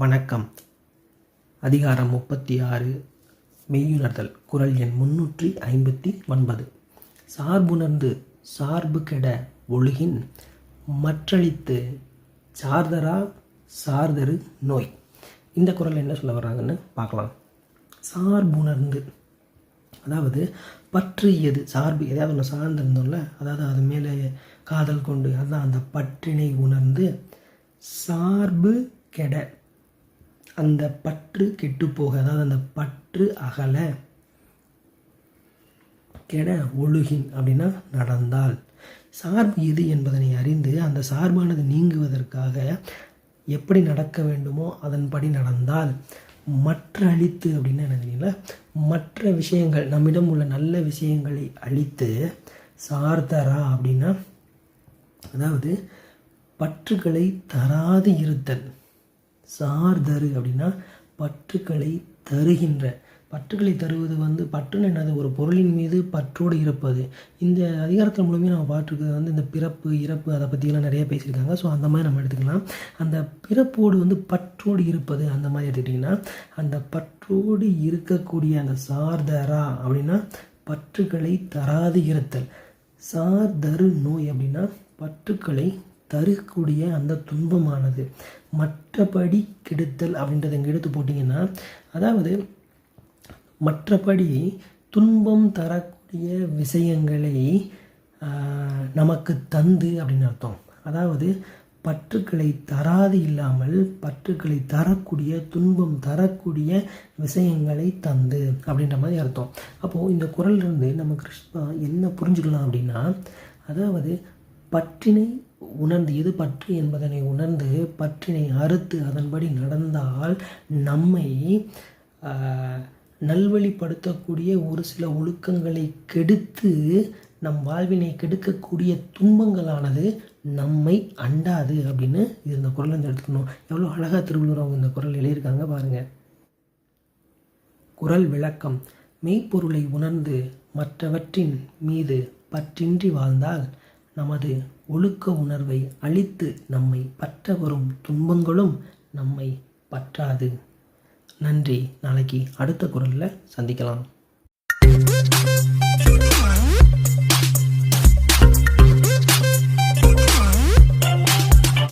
வணக்கம். அதிகாரம் முப்பத்தி ஆறு மெய்யுணர்தல். குரல் எண் முன்னூற்றி ஐம்பத்தி ஒன்பது. சார்புணர்ந்து சார்பு கெட ஒழுகின் மற்றழித்து சார்தரா சார்தரு நோய். இந்த குரல் என்ன சொல்ல வர்றாங்கன்னு பார்க்கலாம். சார்புணர்ந்து. அதாவது பற்று எது சார்பு எதாவது ஒன்று சார்ந்திருந்தோம்ல அதாவது அது மேலே காதல் கொண்டு அதுதான் அந்த பற்றினை உணர்ந்து சார்பு கெட. அந்த பற்று கெட்டுப்போக அதாவது அந்த பற்று அகல கெட ஒழுகின் அப்படின்னா நடந்தால். சார்பு எது என்பதனை அறிந்து அந்த சார்பானது நீங்குவதற்காக எப்படி நடக்க வேண்டுமோ அதன்படி நடந்தால். மற்ற அழித்து அப்படின்னா என்ன தெரியுங்களா? மற்ற விஷயங்கள் நம்மிடம் உள்ள நல்ல விஷயங்களை அழித்து சார்தரா அப்படின்னா அதாவது பற்றுகளை தராது இருத்தல். சார்தரு அப்படின்னா பற்றுக்களை தருகின்ற. பற்றுக்களை தருவது வந்து பற்றுன்னு என்னது? ஒரு பொருளின் மீது பற்றோடு இருப்பது. இந்த அதிகாரத்தில் மூலமே நம்ம பார்த்துருக்கிறது வந்து இந்த பிறப்பு இறப்பு அதை பற்றியெல்லாம் நிறைய பேசியிருக்காங்க. ஸோ அந்த மாதிரி நம்ம எடுத்துக்கலாம். அந்த பிறப்போடு வந்து பற்றோடு இருப்பது அந்த மாதிரி எடுத்துக்கிட்டிங்கன்னா அந்த பற்றோடு இருக்கக்கூடிய அந்த சார்தரா அப்படின்னா பற்றுக்களை தராது இருத்தல். சார்தரு நோய் அப்படின்னா பற்றுக்களை தரக்கூடிய அந்த துன்பமானது. மற்றபடி கெடுத்தல் அப்படின்றத இங்கே எடுத்து போட்டிங்கன்னா அதாவது மற்றபடி துன்பம் தரக்கூடிய விஷயங்களை நமக்கு தந்து அப்படின்னு அர்த்தம். அதாவது பற்றுக்களை தராது இல்லாமல் பற்றுக்களை தரக்கூடிய துன்பம் தரக்கூடிய விஷயங்களை தந்து அப்படின்ற மாதிரி அர்த்தம். அப்போது இந்த குரல்லேருந்து நம்ம கிருஷ்ணா என்ன புரிஞ்சுக்கலாம் அப்படின்னா அதாவது பற்றினை உணர்ந்து எது பற்று என்பதனை உணர்ந்து பற்றினை அறுத்து அதன்படி நடந்தால் நம்மை நல்வழிப்படுத்தக்கூடிய ஒரு சில ஒழுக்கங்களை கெடுத்து நம் வாழ்வினை கெடுக்கக்கூடிய துன்பங்களானது நம்மை அண்டாது அப்படின்னு இது இந்த குரல் வந்து எடுத்துக்கணும். எவ்வளோ அழகாக திருவள்ளுவர் அவங்க இந்த குரல் எழுதியிருக்காங்க பாருங்கள் குரல் விளக்கம். மெய்ப்பொருளை உணர்ந்து மற்றவற்றின் மீது பற்றின்றி வாழ்ந்தால் நமது ஒழுக்க உணர்வை அழித்து நம்மை பற்ற வரும் துன்பங்களும் நம்மை பற்றாது. நன்றி. நாளைக்கு அடுத்த குரலில் சந்திக்கலாம்.